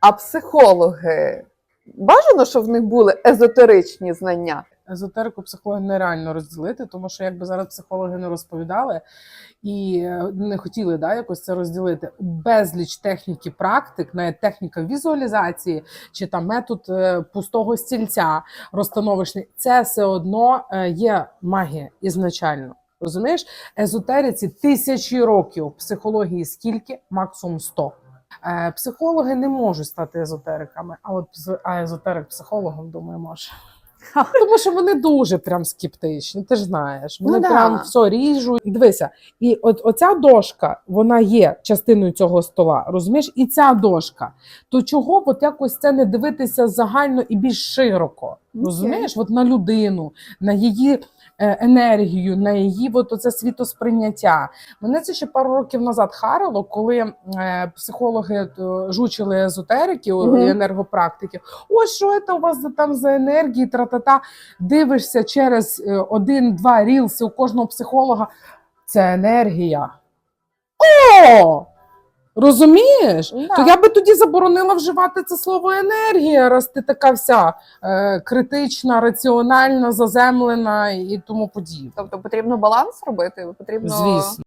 А психологи бажано, щоб в них були езотеричні знання. Езотерику психологію нереально розділити, тому що якби зараз психологи не розповідали і е, не хотіли да, якось це розділити. Безліч техніки практик, навіть техніка візуалізації чи там метод е, пустого стільця розстановочний, це все одно е, є магія ізначально. Розумієш, езотериці тисячі років, психології скільки? Максимум 100. Е, Психологи не можуть стати езотериками, а от а езотерик психологом, думаю, може. Тому що вони дуже прям скептичні, ти ж знаєш. Вони Ну да. прям все ріжуть. Дивися, і от оця дошка, вона є частиною цього стола, розумієш? І ця дошка. То чого от якось це не дивитися загально і більш широко? Розумієш, от на людину, на її е, енергію, на її от оце світосприйняття. Мене це ще пару років назад харило, коли е, психологи е, жучили езотерики Мгм. і енергопрактики. Ось що це у вас за- там за енергії, тра-та-та. Дивишся через один-два рілси у кожного психолога. Це енергія. О! Розумієш? Да. То я би тоді заборонила вживати це слово енергія, раз ти така вся е, критична, раціональна, заземлена і тому подібне. Тобто потрібно баланс робити, потрібно Звісно.